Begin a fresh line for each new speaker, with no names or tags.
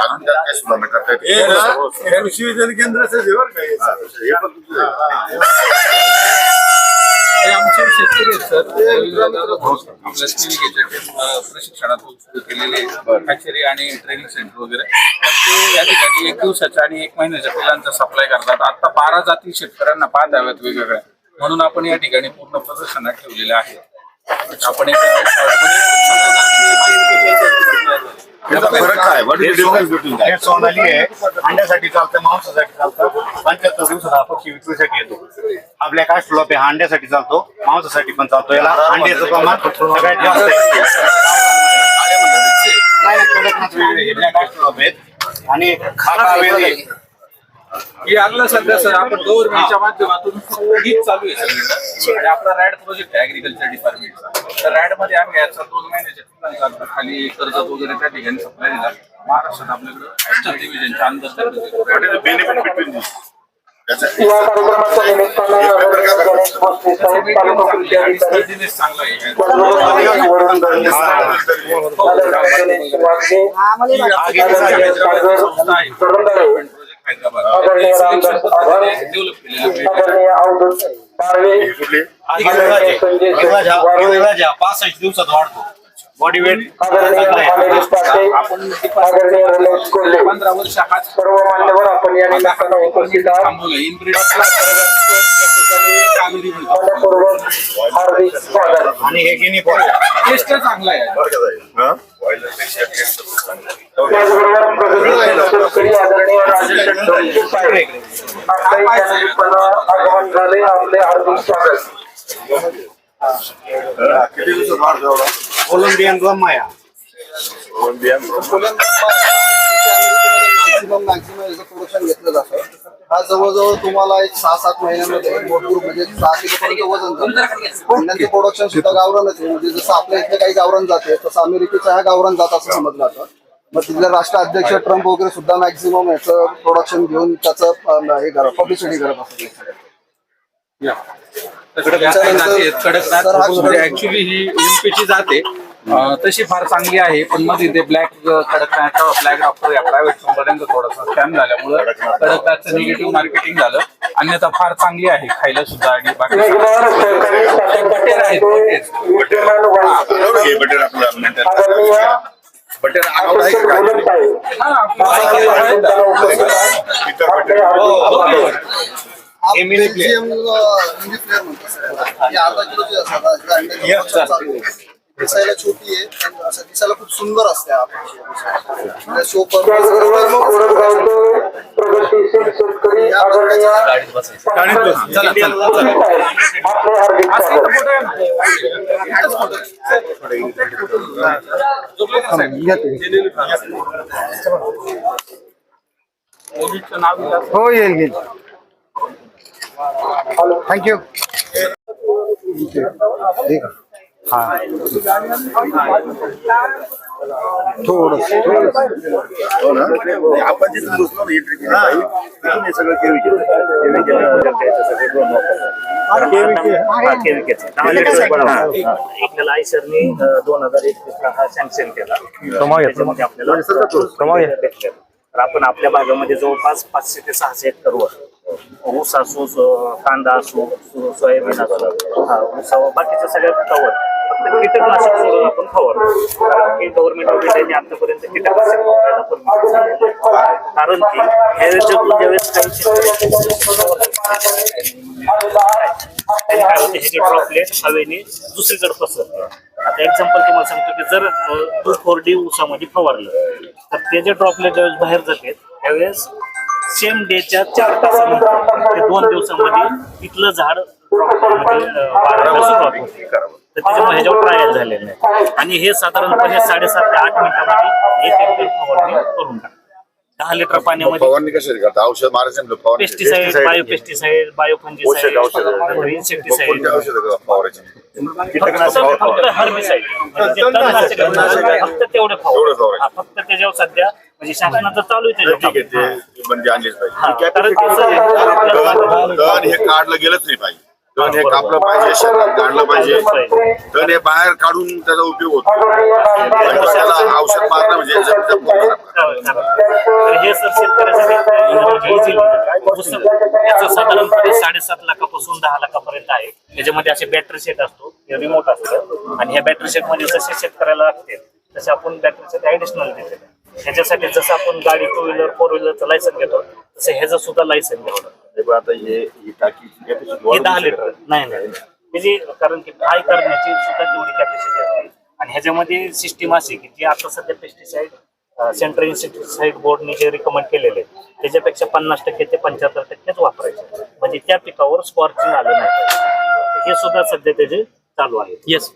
अजून त्यात काय सुधारणा करता येते
हे
पण आहे.
हे आमचे शेतकरी आहेत सर आपल्या प्रशिक्षणातून सुरू केलेले हॅचरी आणि ट्रेनिंग सेंटर वगैरे तर ते या ठिकाणी एक दिवसाच्या आणि एक महिन्याच्या पिलांचा सप्लाय करतात आता बारा जाती शेतकऱ्यांना पाहत हव्यात वेगवेगळ्या म्हणून आपण या ठिकाणी पूर्ण प्रदर्शनात ठेवलेले आहे आपण एक
काय?
हे सोनाली आहे. अंड्यासाठी चालतं मांसासाठी चालतं. पंच्याहत्तर दिवसात हा पक्षी विक्रीसाठी येतो. आपल्या कास्टलॉप हा अंड्यासाठी चालतो. मांसासाठी पण चालतो. याला अंड्याचं प्रमाण सगळ्यात जास्त आहे. कडकनाथ वेगळे हे black कास्टलॉप आहेत आणि खाका वेगळे.
हे लागलं सध्या सर आपण गव्हर्नमेंटच्या माध्यमातून हीच चालू आहे सगळीकडे आणि आपला रॅड प्रोजेक्ट आहे ऍग्रिकल्चर डिपार्टमेंटचा तर रॅडमध्ये आम्ही याचा दोन महिन्याच्या पिकांचा खाली कर्जत वगैरे त्या ठिकाणी सप्लाय दिला महाराष्ट्रात आपल्याकडे डिव्हिजनच्या
या कार्यक्रमाच्या निमित्तानं
चांगला आहे
पासष्ट दिवसात वाढतो बॉडी वेट
पंधरा वर्ष हाच
सर्व मान्यवर आपण या निमित्तानं उपस्थित आहात.
आणि हे गिनी पॉट
टेस्ट चांगला आहे.
त्याचबरोबर शेतकरी आदरणीय आगमन झाले आपले हार्दिक स्वागत?
कोलंबियन रमाया
कोलंबियन.
मॅक्झिमम मॅक्झिमम याचं प्रोडक्शन घेतलं जातं हा जवळजवळ तुम्हाला एक सहा सात महिन्यामध्ये भरपूर म्हणजे सहा किलोपर्यंत वजन जातं प्रोडक्शन सुद्धा गावरानच आहे म्हणजे जसं आपल्या इथे काही गावरान जाते तसं अमेरिकेचा हा गावरान जात असं समजलं जातं मग तिथले राष्ट्राध्यक्ष ट्रम्प वगैरे सुद्धा मॅक्झिमम याचं प्रोडक्शन घेऊन त्याचं हे करत पब्लिसिटी करत असतात
कडकनाथ ऍक्च्युली ही लिंपीची जाते तशी फार चांगली आहे पण मध्ये ते ब्लॅक कडकनाथ ब्लॅक डॉक्टर या प्रायव्हेट कंपन्यांचा थोडासा स्कॅम झाल्यामुळे कडकनाथचं निगेटिव्ह मार्केटिंग झालं अन्यथा फार चांगली आहे खायला सुद्धा आणि बाकी बटेर आहेत, बटेर. हा,
ही production चालू आहे. दिसायला छोटी आहे पण दिसायला खूप सुंदर असते हा पक्षी. शो
त्याचबरोबर
हो येईल येईल थँक्यू हा थोडं
हो. ना? आपण जिथून ना, तिथून हे सगळं केवी केलं. केवी
आयसरने दोन हजार एकवीस ला हा सँक्शन केला. त्याच्यामध्ये आपल्याला भेटले तर आपण आपल्या भागामध्ये जवळपास पाचशे ते सहाशे हेक्टरवर ऊस असो कांदा असो सो- सोयाबीन असो हा ऊसावर बाकीच्या सगळ्या पिकावर कीटकनाशक म्हणून आपण फवारतो कारण की गव्हर्नमेंट ऑफ इंडियाने आतापर्यंत कीटकनाशक फवारायला परमिशन दिलेली आहे. कारण की ह्याच्यातून ज्यावेळेस काही शेतकरी त्यांनी काय होते हे ड्रॉपलेट हवेने दुसरीकडे पसरतं. आता एक्झाम्पल तुम्हाला सांगतो की जर टू फोर डी उसामध्ये फवारलं तर ते जे ड्रॉपलेट ज्यावेळेस बाहेर जाते त्यावेळेस सेम डेच्या चार तासानंतर ते दोन दिवसामध्ये तिथलं झाड म्हणजे, तर त्याच्यामुळे ह्याच्यावर ट्रायल झालेलं आहे आणि हे साधारणपणे साडेसात ते आठ मिनिटामध्ये एक हेक्टर फवारणी करून टाक दहा लिटर पाण्यामध्ये
फवारणी कशाची करता औषध मारायचं फवारणी
पेस्टिसाइड बायो पेस्टिसाइड बायो
पोषक औषधं.
फंजिसाइड इन्सेक्टिसाइड
कोणत्या औषध फवारायची
फक्त. म्हणजे आहे, फक्त तेवढे फवार. हा, फक्त त्याच्यावर सध्या म्हणजे शासनाचं चालू आहे त्याच्यावर
म्हणजे आणलीच
हा,
पाहिजे
कारण
हे काढलं गेलंच नाही पाहिजे तण हे कापलं पाहिजे शेतात काढलं पाहिजे. तण हे बाहेर काढून त्याचा उपयोग होतो. त्याला औषध मारणं म्हणजे
तर हे सर शेतकऱ्यासाठी साधारणपणे साडेसात लाखापासून दहा लाखापर्यंत आहे. त्याच्यामध्ये असे बॅटरी सेट असतो रिमोट असतं. आणि ह्या बॅटरी सेटमध्ये जसे शेतकऱ्याला लागते तसे आपण बॅटरी सेट ऍडिशनल देते. ह्याच्यासाठी जसं आपण गाडी टू व्हीलर फोर व्हीलरचं लायसन घेतो तसं ह्याचं सुद्धा लायसन घ्यावं लागतं
हे आता हे ही टाकी
हे दहा. लिटर नाही नाही. त्याची कारण की फ्राय करण्याची सुद्धा तेवढी कॅपॅसिटी असते. आणि ह्याच्यामध्ये सिस्टीम अशी की जी आता सध्या पेस्टिसाइड सेंट्रल इन्स्टिट्यूट बोर्डने जे रिकमेंड केलेले आहे, त्याच्यापेक्षा पन्नास टक्के ते पंच्याहत्तर टक्केच वापरायचे. म्हणजे त्या पिकावर स्कॉर्चिंग आलं नाही. हे सुद्धा सध्या त्याचे चालू आहे.
येस